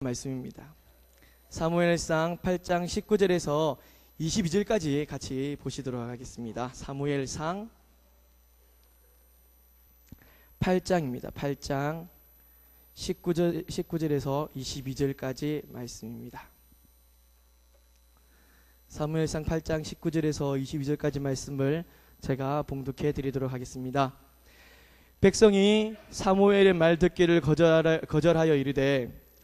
말씀입니다. 사무엘상 8장 19절에서 22절까지 같이 보시도록 하겠습니다. 사무엘상 8장입니다. 8장 19절, 19절에서 22절까지 말씀입니다. 사무엘상 8장 19절에서 22절까지 말씀을 제가 봉독해 드리도록 하겠습니다. 백성이 사무엘의 말 듣기를 거절하여, 이르되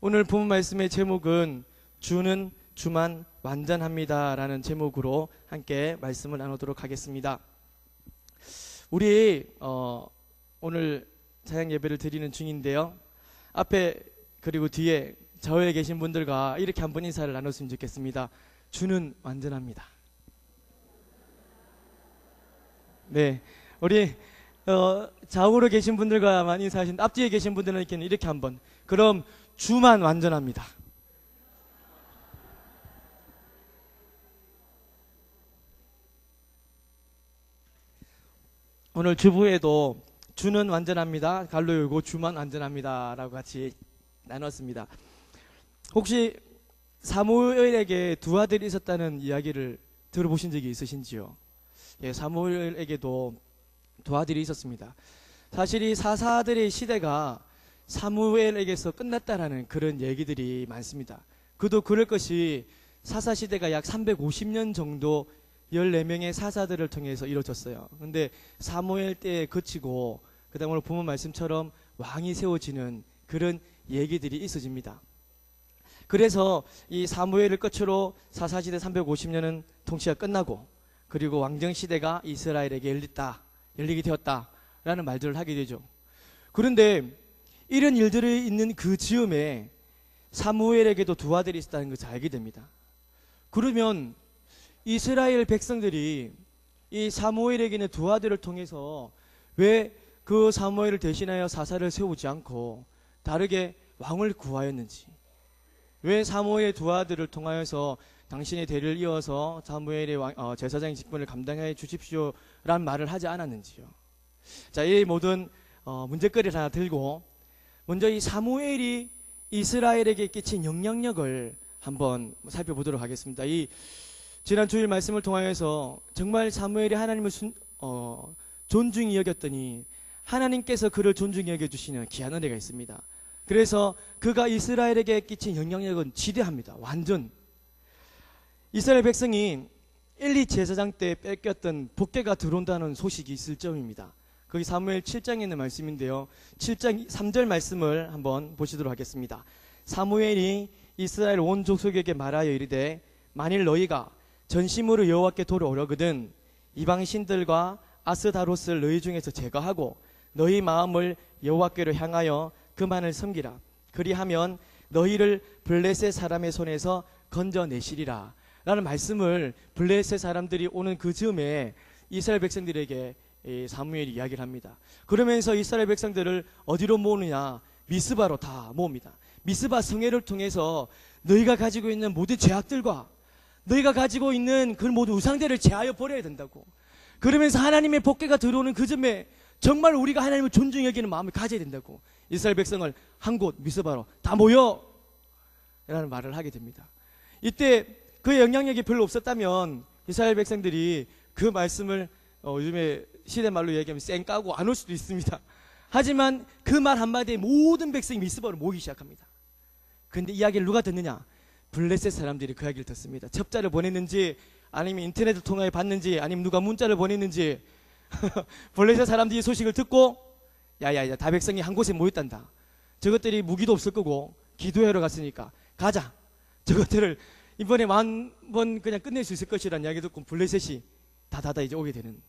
오늘 본 말씀의 제목은 주는 주만 완전합니다 라는 제목으로 함께 말씀을 나누도록 하겠습니다. 우리 어, 오늘 자양 예배를 드리는 중인데요. 앞에 그리고 뒤에 저에 계신 분들과 이렇게 한번 인사를 나눴으면 좋겠습니다. 주는 완전합니다. 네, 우리 어, 좌우로 계신 분들과 많이 인사하신 앞뒤에 계신 분들은 이렇게 한번 그럼 주만 완전합니다. 오늘 주부에도 주는 완전합니다. 갈로 열고 주만 완전합니다. 라고 같이 나눴습니다. 혹시 사무엘에게 두 아들이 있었다는 이야기를 들어보신 적이 있으신지요? 예, 사무엘에게도 두 아들이 있었습니다. 사실 이 사사들의 시대가 사무엘에게서 끝났다라는 그런 얘기들이 많습니다. 그도 그럴 것이 사사 시대가 약 350년 정도 14명의 사사들을 통해서 이루어졌어요. 근데 사무엘 때에 그치고 그 다음 오늘 부모 말씀처럼 왕이 세워지는 그런 얘기들이 있어집니다. 그래서 이 사무엘을 끝으로 사사 시대 350년은 통치가 끝나고 그리고 왕정 시대가 이스라엘에게 열렸다. 열리게 되었다라는 말들을 하게 되죠. 그런데 이런 일들이 있는 그 즈음에 사무엘에게도 두 아들이 있었다는 것을 알게 됩니다. 그러면 이스라엘 백성들이 이 사무엘에게는 두 아들을 통해서 왜 그 사무엘을 대신하여 사사를 세우지 않고 다르게 왕을 구하였는지 왜 사무엘의 두 아들을 통하여서 당신의 대를 이어서 사무엘의 왕, 어, 제사장 직분을 감당해 주십시오라는 말을 하지 않았는지요. 자, 이 모든 어, 문제거리를 하나 들고 먼저 이 사무엘이 이스라엘에게 끼친 영향력을 한번 살펴보도록 하겠습니다. 이 지난 주일 말씀을 통하여서 정말 사무엘이 하나님을 순, 어, 존중히 여겼더니 하나님께서 그를 존중히 여겨주시는 귀한 은혜가 있습니다. 그래서 그가 이스라엘에게 끼친 영향력은 지대합니다. 완전. 이스라엘 백성이 1, 2 제사장 때 뺏겼던 복개가 들어온다는 소식이 있을 점입니다. 거기 사무엘 7장에 있는 말씀인데요. 7장 3절 말씀을 한번 보시도록 하겠습니다. 사무엘이 이스라엘 온 족속에게 말하여 이르되 만일 너희가 전심으로 여호와께 돌아오려거든 이방 신들과 아스다롯을 너희 중에서 제거하고 너희 마음을 여호와께로 향하여 그만을 섬기라. 그리하면 너희를 블레셋 사람의 손에서 건져내시리라. 라는 말씀을 블레셋 사람들이 오는 그 즈음에 이스라엘 백성들에게 사무엘이 이야기를 합니다. 그러면서 이스라엘 백성들을 어디로 모으느냐? 미스바로 다 모읍니다. 미스바 성회를 통해서 너희가 가지고 있는 모든 죄악들과 너희가 가지고 있는 그 모든 우상들을 제하여 버려야 된다고. 그러면서 하나님의 복개가 들어오는 그 점에 정말 우리가 하나님을 존중 여기는 마음을 가져야 된다고. 이스라엘 백성을 한 곳 미스바로 다 모여! 라는 말을 하게 됩니다. 이때 그 영향력이 별로 없었다면 이스라엘 백성들이 그 말씀을 어, 요즘에 시대 말로 얘기하면 쌩 까고 안 올 수도 있습니다. 하지만 그 말 한마디에 모든 백성이 미스바로 모이기 시작합니다. 근데 이야기를 누가 듣느냐? 블레셋 사람들이 그 이야기를 듣습니다. 첩자를 보냈는지 아니면 인터넷을 통해 봤는지 아니면 누가 문자를 보냈는지 블레셋 사람들이 소식을 듣고 야야야 다 백성이 한 곳에 모였단다. 저것들이 무기도 없을 거고 기도하러 갔으니까 가자. 저것들을 이번에 만 번 그냥 끝낼 수 있을 것이라는 이야기 듣고 블레셋이 다다다 이제 오게 되는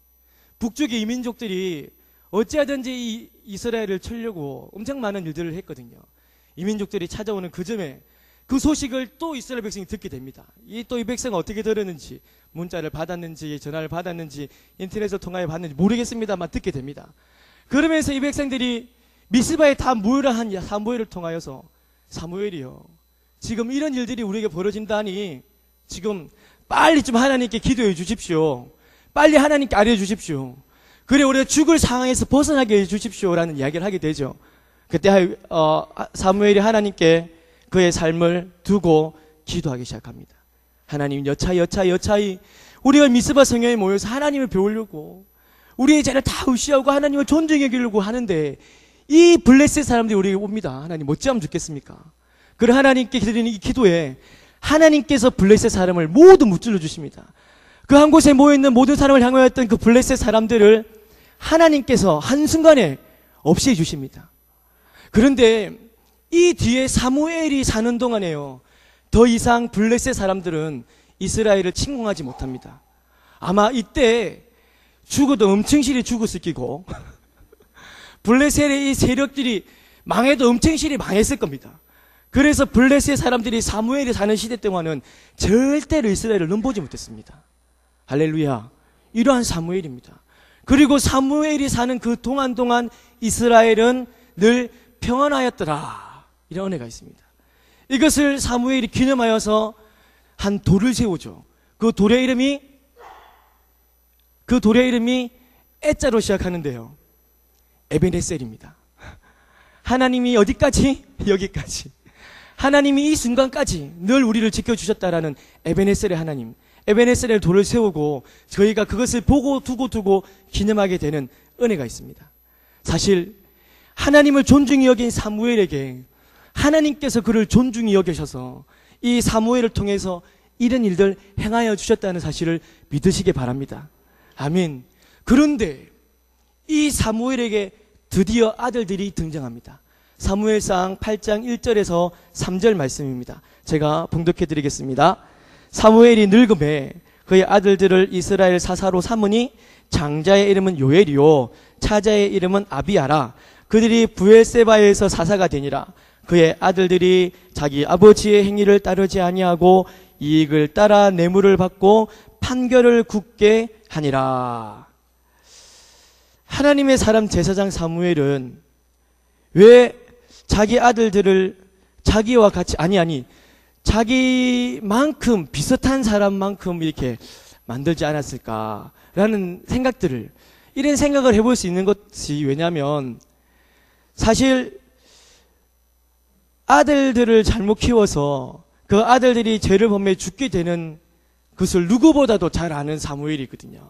북쪽의 이민족들이 어찌하든지 이 이스라엘을 치려고 엄청 많은 일들을 했거든요. 이민족들이 찾아오는 그 점에 그 소식을 또 이스라엘 백성이 듣게 됩니다. 이 또 이 백성은 어떻게 들었는지 문자를 받았는지 전화를 받았는지 인터넷을 통하여 받는지 모르겠습니다만 듣게 됩니다. 그러면서 이 백성들이 미스바에 다 모여라 한 사무엘을 통하여서 사무엘이요. 지금 이런 일들이 우리에게 벌어진다니 지금 빨리 좀 하나님께 기도해 주십시오. 빨리 하나님께 알려주십시오. 그래 우리가 죽을 상황에서 벗어나게 해주십시오라는 이야기를 하게 되죠. 그때 어, 사무엘이 하나님께 그의 삶을 두고 기도하기 시작합니다. 하나님 여차히 여차히 여차히 우리가 미스바 성경에 모여서 하나님을 배우려고 우리의 죄를 다 의시하고 하나님을 존중해 기려고 하는데 이 블레셋 사람들이 우리에게 옵니다. 하나님 어찌하면 좋겠습니까? 그래 하나님께 드리는 이 기도에 하나님께서 블레셋 사람을 모두 무찔러 주십니다. 그 한 곳에 모여있는 모든 사람을 향하였던 그 블레셋 사람들을 하나님께서 한순간에 없애 주십니다. 그런데 이 뒤에 사무엘이 사는 동안에요. 더 이상 블레셋 사람들은 이스라엘을 침공하지 못합니다. 아마 이때 죽어도 엄청 실이 죽었을 끼고 블레셋의 이 세력들이 망해도 엄청 실이 망했을 겁니다. 그래서 블레셋 사람들이 사무엘이 사는 시대 동안은 절대로 이스라엘을 넘보지 못했습니다. 할렐루야. 이러한 사무엘입니다. 그리고 사무엘이 사는 그 동안 동안 이스라엘은 늘 평안하였더라. 이런 은혜가 있습니다. 이것을 사무엘이 기념하여서 한 돌을 세우죠. 그 돌의 이름이 그 돌의 이름이 애자로 시작하는데요. 에베네셀입니다. 하나님이 어디까지? 여기까지. 하나님이 이 순간까지 늘 우리를 지켜주셨다라는 에베네셀의 하나님. 에베네셀의 돌을 세우고 저희가 그것을 보고 두고 두고 기념하게 되는 은혜가 있습니다. 사실 하나님을 존중히 여긴 사무엘에게 하나님께서 그를 존중히 여기셔서 이 사무엘을 통해서 이런 일들 행하여 주셨다는 사실을 믿으시기 바랍니다. 아멘. 그런데 이 사무엘에게 드디어 아들들이 등장합니다. 사무엘상 8장 1절에서 3절 말씀입니다. 제가 봉독해 드리겠습니다. 사무엘이 늙음에 그의 아들들을 이스라엘 사사로 삼으니 장자의 이름은 요엘이요 차자의 이름은 아비아라 그들이 부엘세바에서 사사가 되니라 그의 아들들이 자기 아버지의 행위를 따르지 아니하고 이익을 따라 뇌물을 받고 판결을 굳게 하니라. 하나님의 사람 제사장 사무엘은 왜 자기 아들들을 자기와 같이 아니 아니 자기만큼 비슷한 사람만큼 이렇게 만들지 않았을까라는 생각들을 이런 생각을 해볼 수 있는 것이 왜냐하면 사실 아들들을 잘못 키워서 그 아들들이 죄를 범해 죽게 되는 것을 누구보다도 잘 아는 사무엘이거든요.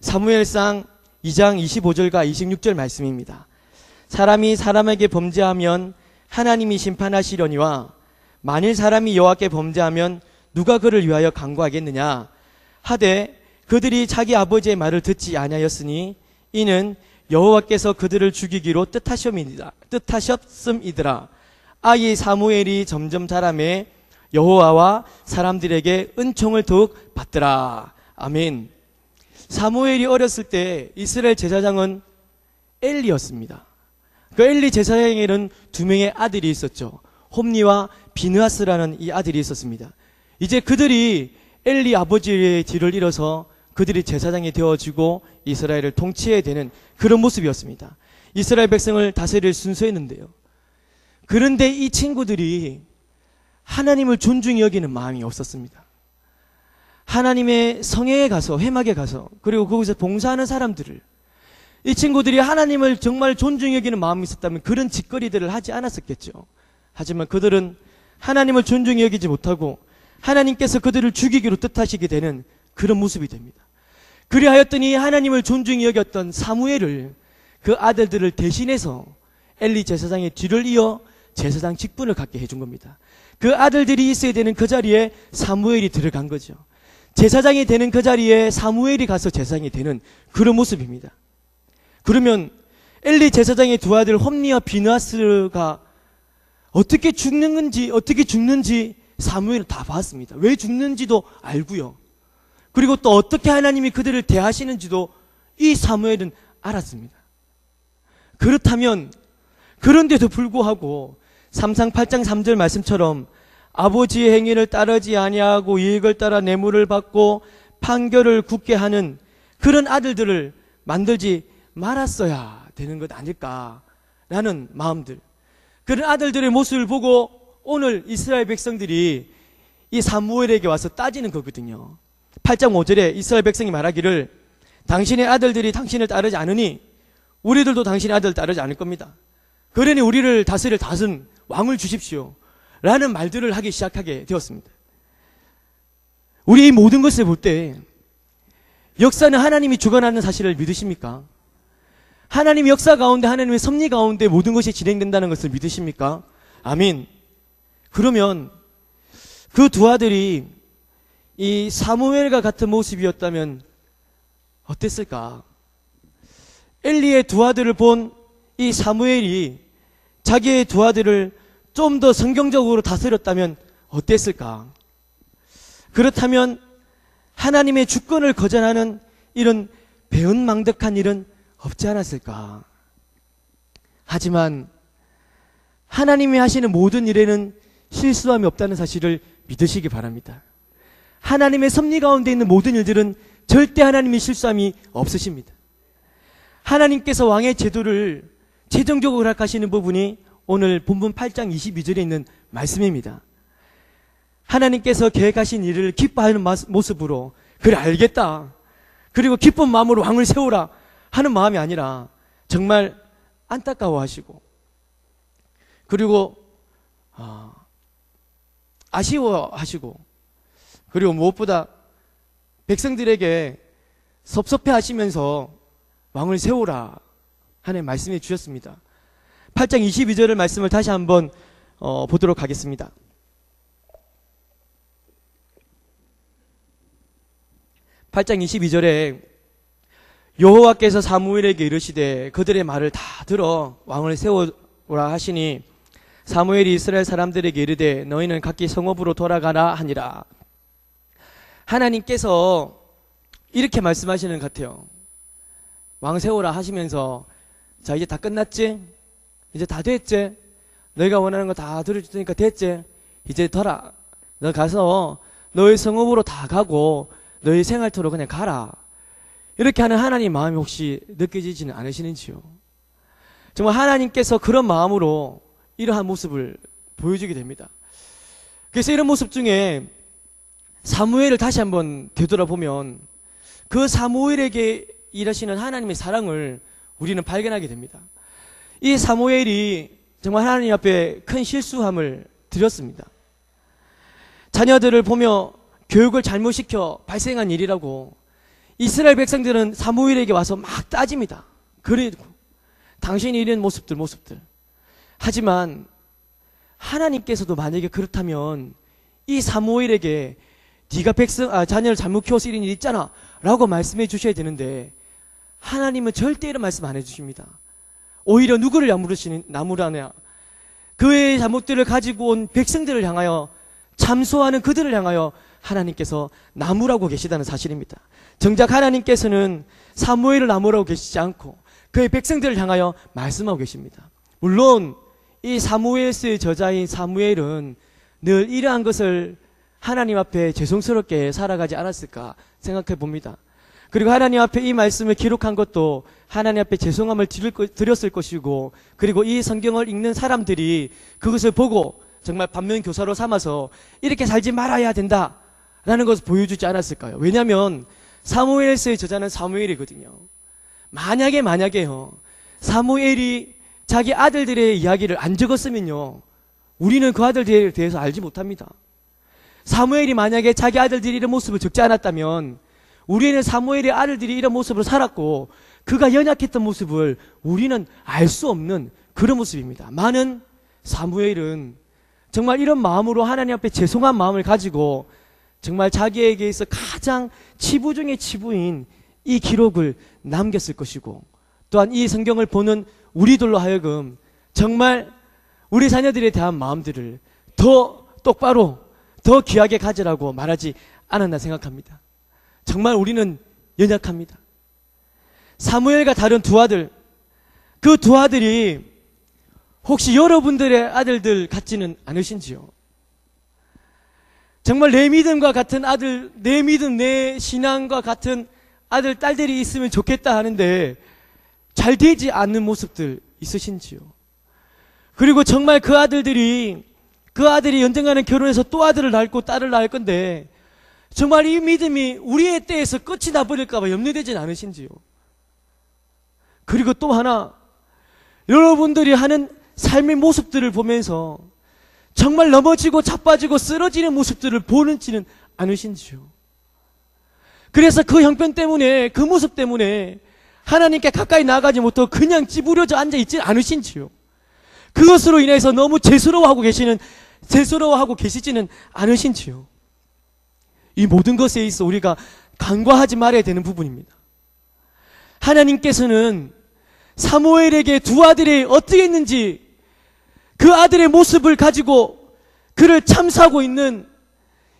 사무엘상 2장 25절과 26절 말씀입니다. 사람이 사람에게 범죄하면 하나님이 심판하시려니와 만일 사람이 여호와께 범죄하면 누가 그를 위하여 강구하겠느냐 하되 그들이 자기 아버지의 말을 듣지 아니하였으니 이는 여호와께서 그들을 죽이기로 뜻하셨음이니라 뜻하셨음이더라 아이 사무엘이 점점 자라매 여호와와 사람들에게 은총을 더욱 받더라. 아멘. 사무엘이 어렸을 때 이스라엘 제사장은 엘리였습니다. 그 엘리 제사장에는 두 명의 아들이 있었죠. 홈니와 비느하스라는 이 아들이 있었습니다. 이제 그들이 엘리 아버지의 뒤를 잃어서 그들이 제사장이 되어지고 이스라엘을 통치해야 되는 그런 모습이었습니다. 이스라엘 백성을 다스릴 순서였는데요. 그런데 이 친구들이 하나님을 존중히 여기는 마음이 없었습니다. 하나님의 성회에 가서 회막에 가서 그리고 거기서 봉사하는 사람들을 이 친구들이 하나님을 정말 존중히 여기는 마음이 있었다면 그런 짓거리들을 하지 않았었겠죠. 하지만 그들은 하나님을 존중히 여기지 못하고 하나님께서 그들을 죽이기로 뜻하시게 되는 그런 모습이 됩니다. 그리하였더니 하나님을 존중히 여겼던 사무엘을 그 아들들을 대신해서 엘리 제사장의 뒤를 이어 제사장 직분을 갖게 해준 겁니다. 그 아들들이 있어야 되는 그 자리에 사무엘이 들어간 거죠. 제사장이 되는 그 자리에 사무엘이 가서 제사장이 되는 그런 모습입니다. 그러면 엘리 제사장의 두 아들 홈니와 비누아스가 어떻게 죽는지 어떻게 죽는지 사무엘은 다 봤습니다. 왜 죽는지도 알고요. 그리고 또 어떻게 하나님이 그들을 대하시는지도 이 사무엘은 알았습니다. 그렇다면 그런데도 불구하고 삼상 8장 3절 말씀처럼 아버지의 행위를 따르지 아니하고 이익을 따라 뇌물을 받고 판결을 굳게 하는 그런 아들들을 만들지 말았어야 되는 것 아닐까라는 마음들. 그런 아들들의 모습을 보고 오늘 이스라엘 백성들이 이 사무엘에게 와서 따지는 거거든요. 8장 5절에 이스라엘 백성이 말하기를 당신의 아들들이 당신을 따르지 않으니 우리들도 당신의 아들 따르지 않을 겁니다. 그러니 우리를 다스릴 다슨 왕을 주십시오. 라는 말들을 하기 시작하게 되었습니다. 우리 이 모든 것을 볼 때 역사는 하나님이 주관하는 사실을 믿으십니까? 하나님 역사 가운데 하나님의 섭리 가운데 모든 것이 진행된다는 것을 믿으십니까? 아멘. 그러면 그 두 아들이 이 사무엘과 같은 모습이었다면 어땠을까? 엘리의 두 아들을 본 이 사무엘이 자기의 두 아들을 좀 더 성경적으로 다스렸다면 어땠을까? 그렇다면 하나님의 주권을 거절하는 이런 배은망덕한 일은 없지 않았을까? 하지만 하나님이 하시는 모든 일에는 실수함이 없다는 사실을 믿으시기 바랍니다. 하나님의 섭리 가운데 있는 모든 일들은 절대 하나님이 실수함이 없으십니다. 하나님께서 왕의 제도를 최종적으로 허락하시는 부분이 오늘 본문 8장 22절에 있는 말씀입니다. 하나님께서 계획하신 일을 기뻐하는 모습으로 그래 알겠다. 그리고 기쁜 마음으로 왕을 세우라 하는 마음이 아니라 정말 안타까워하시고 그리고 아, 아쉬워하시고 그리고 무엇보다 백성들에게 섭섭해 하시면서 왕을 세우라 하는 말씀해 주셨습니다. 8장 22절의 말씀을 다시 한번 어, 보도록 하겠습니다. 8장 22절에 여호와께서 사무엘에게 이르시되 그들의 말을 다 들어 왕을 세우라 하시니 사무엘이 이스라엘 사람들에게 이르되 너희는 각기 성읍으로 돌아가라 하니라. 하나님께서 이렇게 말씀하시는 것 같아요. 왕 세우라 하시면서 자 이제 다 끝났지? 이제 다 됐지? 너희가 원하는 거 다 들어줬으니까 됐지? 이제 더라. 너 가서 너희 성읍으로 다 가고 너희 생활터로 그냥 가라. 이렇게 하는 하나님 마음이 혹시 느껴지지는 않으시는지요? 정말 하나님께서 그런 마음으로 이러한 모습을 보여주게 됩니다. 그래서 이런 모습 중에 사무엘을 다시 한번 되돌아보면 그 사무엘에게 일하시는 하나님의 사랑을 우리는 발견하게 됩니다. 이 사무엘이 정말 하나님 앞에 큰 실수함을 드렸습니다. 자녀들을 보며 교육을 잘못시켜 발생한 일이라고 이스라엘 백성들은 사무엘에게 와서 막 따집니다. 그리고 당신이 이런 모습들 모습들. 하지만 하나님께서도 만약에 그렇다면 이 사무엘에게 네가 백성 아 자녀를 잘못 키워서 이런 일 있잖아 라고 말씀해 주셔야 되는데 하나님은 절대 이런 말씀 안 해주십니다. 오히려 누구를 나무르시는 나무라냐? 그의 잘못들을 가지고 온 백성들을 향하여 참소하는 그들을 향하여 하나님께서 나무라고 계시다는 사실입니다. 정작 하나님께서는 사무엘을 나무라고 계시지 않고 그의 백성들을 향하여 말씀하고 계십니다. 물론 이 사무엘스의 저자인 사무엘은 늘 이러한 것을 하나님 앞에 죄송스럽게 살아가지 않았을까 생각해 봅니다. 그리고 하나님 앞에 이 말씀을 기록한 것도 하나님 앞에 죄송함을 드렸을 것이고 그리고 이 성경을 읽는 사람들이 그것을 보고 정말 반면 교사로 삼아서 이렇게 살지 말아야 된다 라는 것을 보여주지 않았을까요? 왜냐하면 사무엘서의 저자는 사무엘이거든요. 만약에 만약에요 사무엘이 자기 아들들의 이야기를 안 적었으면요 우리는 그 아들들에 대해서 알지 못합니다. 사무엘이 만약에 자기 아들들이 이런 모습을 적지 않았다면 우리는 사무엘의 아들들이 이런 모습으로 살았고 그가 연약했던 모습을 우리는 알 수 없는 그런 모습입니다. 많은 사무엘은 정말 이런 마음으로 하나님 앞에 죄송한 마음을 가지고 정말 자기에게서 가장 치부 중의 치부인 이 기록을 남겼을 것이고 또한 이 성경을 보는 우리들로 하여금 정말 우리 자녀들에 대한 마음들을 더 똑바로 더 귀하게 가지라고 말하지 않았나 생각합니다. 정말 우리는 연약합니다. 사무엘과 다른 두 아들, 그 두 아들이 혹시 여러분들의 아들들 같지는 않으신지요? 정말 내 믿음과 같은 아들, 내 믿음, 내 신앙과 같은 아들, 딸들이 있으면 좋겠다 하는데 잘 되지 않는 모습들 있으신지요? 그리고 정말 그 아들들이 그 아들이 언젠가는 결혼해서 또 아들을 낳고 딸을 낳을 건데 정말 이 믿음이 우리의 때에서 끝이 나버릴까봐 염려되진 않으신지요? 그리고 또 하나 여러분들이 하는 삶의 모습들을 보면서 정말 넘어지고 자빠지고 쓰러지는 모습들을 보는지는 않으신지요? 그래서 그 형편 때문에 그 모습 때문에 하나님께 가까이 나가지 못하고 그냥 찌부려져 앉아 있지 않으신지요? 그것으로 인해서 너무 죄스러워하고 계시는 죄스러워하고 계시지는 않으신지요? 이 모든 것에 있어 우리가 간과하지 말아야 되는 부분입니다. 하나님께서는 사무엘에게 두 아들이 어떻게 했는지 그 아들의 모습을 가지고 그를 참사하고 있는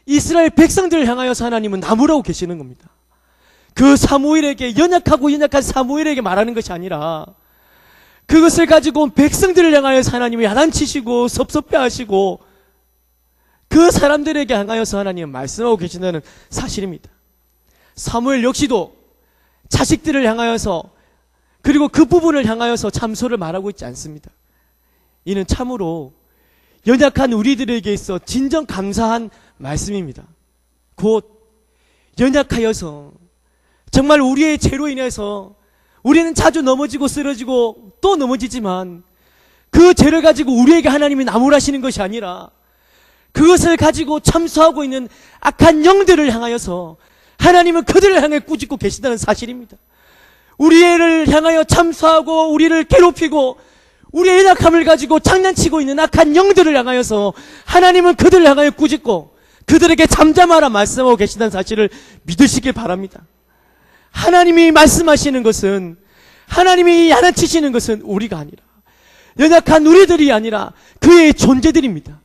이스라엘 백성들을 향하여서 하나님은 나무라고 계시는 겁니다. 그 사무엘에게 연약하고 연약한 사무엘에게 말하는 것이 아니라 그것을 가지고 백성들을 향하여서 하나님이 야단치시고 섭섭해하시고 그 사람들에게 향하여서 하나님은 말씀하고 계신다는 사실입니다. 사무엘 역시도 자식들을 향하여서 그리고 그 부분을 향하여서 참소를 말하고 있지 않습니다. 이는 참으로 연약한 우리들에게 있어 진정 감사한 말씀입니다. 곧 연약하여서 정말 우리의 죄로 인해서 우리는 자주 넘어지고 쓰러지고 또 넘어지지만 그 죄를 가지고 우리에게 하나님이 나무라시는 것이 아니라 그것을 가지고 참수하고 있는 악한 영들을 향하여서 하나님은 그들을 향해 꾸짖고 계시다는 사실입니다. 우리를 향하여 참수하고 우리를 괴롭히고 우리의 연약함을 가지고 장난치고 있는 악한 영들을 향하여서 하나님은 그들을 향하여 꾸짖고 그들에게 잠잠하라 말씀하고 계시다는 사실을 믿으시길 바랍니다. 하나님이 말씀하시는 것은 하나님이 야단치시는 것은 우리가 아니라 연약한 우리들이 아니라 그의 존재들입니다.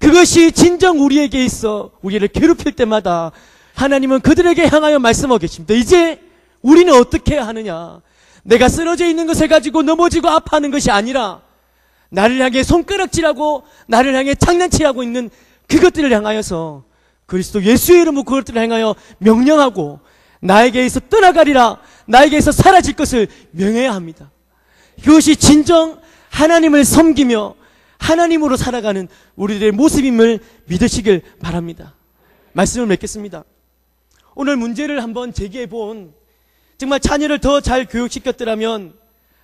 그것이 진정 우리에게 있어 우리를 괴롭힐 때마다 하나님은 그들에게 향하여 말씀하고 계십니다. 이제 우리는 어떻게 하느냐? 내가 쓰러져 있는 것을 가지고 넘어지고 아파하는 것이 아니라 나를 향해 손가락질하고 나를 향해 장난치하고 있는 그것들을 향하여서 그리스도 예수의 이름으로 그것들을 향하여 명령하고 나에게서 떠나가리라 나에게서 사라질 것을 명해야 합니다. 그것이 진정 하나님을 섬기며 하나님으로 살아가는 우리들의 모습임을 믿으시길 바랍니다. 말씀을 맺겠습니다. 오늘 문제를 한번 제기해 본 정말 자녀를 더 잘 교육시켰더라면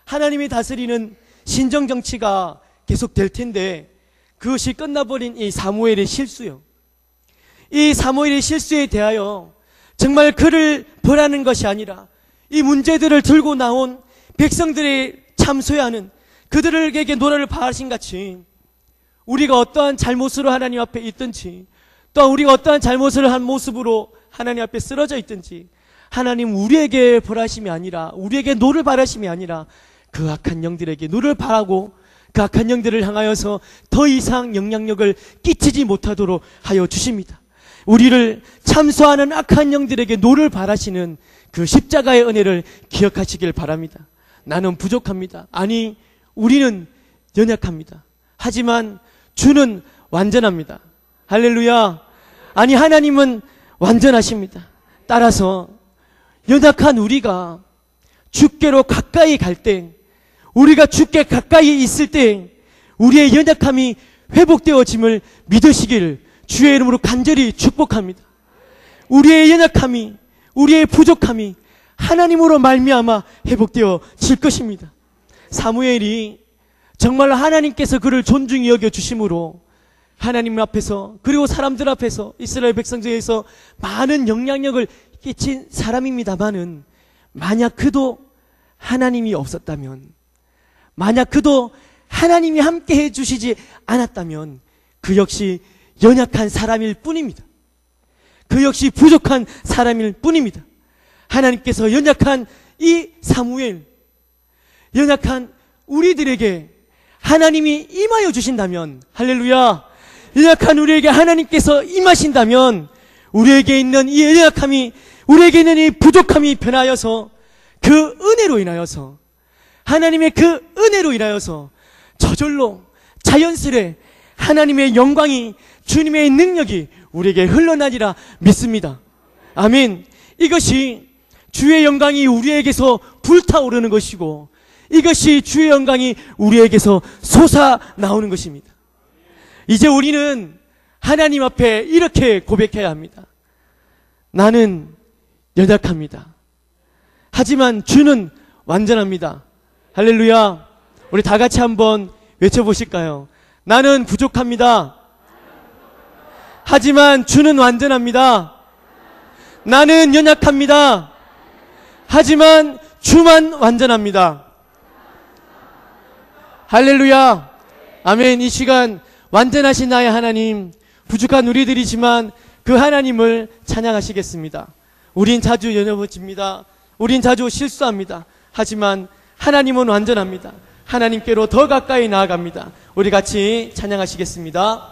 하나님이 다스리는 신정 정치가 계속 될 텐데 그것이 끝나버린 이 사무엘의 실수요. 이 사무엘의 실수에 대하여 정말 그를 벌하는 것이 아니라 이 문제들을 들고 나온 백성들이 참소야 하는 그들에게 노래를 바하신 같이 우리가 어떠한 잘못으로 하나님 앞에 있든지 또 우리가 어떠한 잘못을 한 모습으로 하나님 앞에 쓰러져 있든지 하나님 우리에게 벌하심이 아니라 우리에게 노를 바라심이 아니라 그 악한 영들에게 노를 바라고 그 악한 영들을 향하여서 더 이상 영향력을 끼치지 못하도록 하여 주십니다. 우리를 참소하는 악한 영들에게 노를 바라시는 그 십자가의 은혜를 기억하시길 바랍니다. 나는 부족합니다. 아니, 우리는 연약합니다. 하지만 주는 완전합니다. 할렐루야. 아니, 하나님은 완전하십니다. 따라서 연약한 우리가 주께로 가까이 갈 때, 우리가 주께 가까이 있을 때, 우리의 연약함이 회복되어짐을 믿으시길 주의 이름으로 간절히 축복합니다. 우리의 연약함이, 우리의 부족함이 하나님으로 말미암아 회복되어 질 것입니다. 사무엘이 정말 하나님께서 그를 존중히 여겨 주심으로 하나님 앞에서 그리고 사람들 앞에서 이스라엘 백성 중에서 많은 영향력을 끼친 사람입니다만은 만약 그도 하나님이 없었다면 만약 그도 하나님이 함께 해 주시지 않았다면 그 역시 연약한 사람일 뿐입니다. 그 역시 부족한 사람일 뿐입니다. 하나님께서 연약한 이 사무엘, 연약한 우리들에게 하나님이 임하여 주신다면, 할렐루야! 연약한 우리에게 하나님께서 임하신다면, 우리에게 있는 이 연약함이, 우리에게 있는 이 부족함이 변하여서 그 은혜로 인하여서, 하나님의 그 은혜로 인하여서 저절로 자연스레 하나님의 영광이 주님의 능력이 우리에게 흘러나리라 믿습니다. 아멘. 이것이 주의 영광이 우리에게서 불타오르는 것이고 이것이 주의 영광이 우리에게서 솟아 나오는 것입니다. 이제 우리는 하나님 앞에 이렇게 고백해야 합니다. 나는 연약합니다. 하지만 주는 완전합니다. 할렐루야. 우리 다 같이 한번 외쳐보실까요? 나는 부족합니다. 하지만 주는 완전합니다. 나는 연약합니다. 하지만 주만 완전합니다. 할렐루야. 아멘. 이 시간 완전하신 나의 하나님, 부족한 우리들이지만 그 하나님을 찬양하시겠습니다. 우린 자주 연연해집니다. 우린 자주 실수합니다. 하지만 하나님은 완전합니다. 하나님께로 더 가까이 나아갑니다. 우리 같이 찬양하시겠습니다.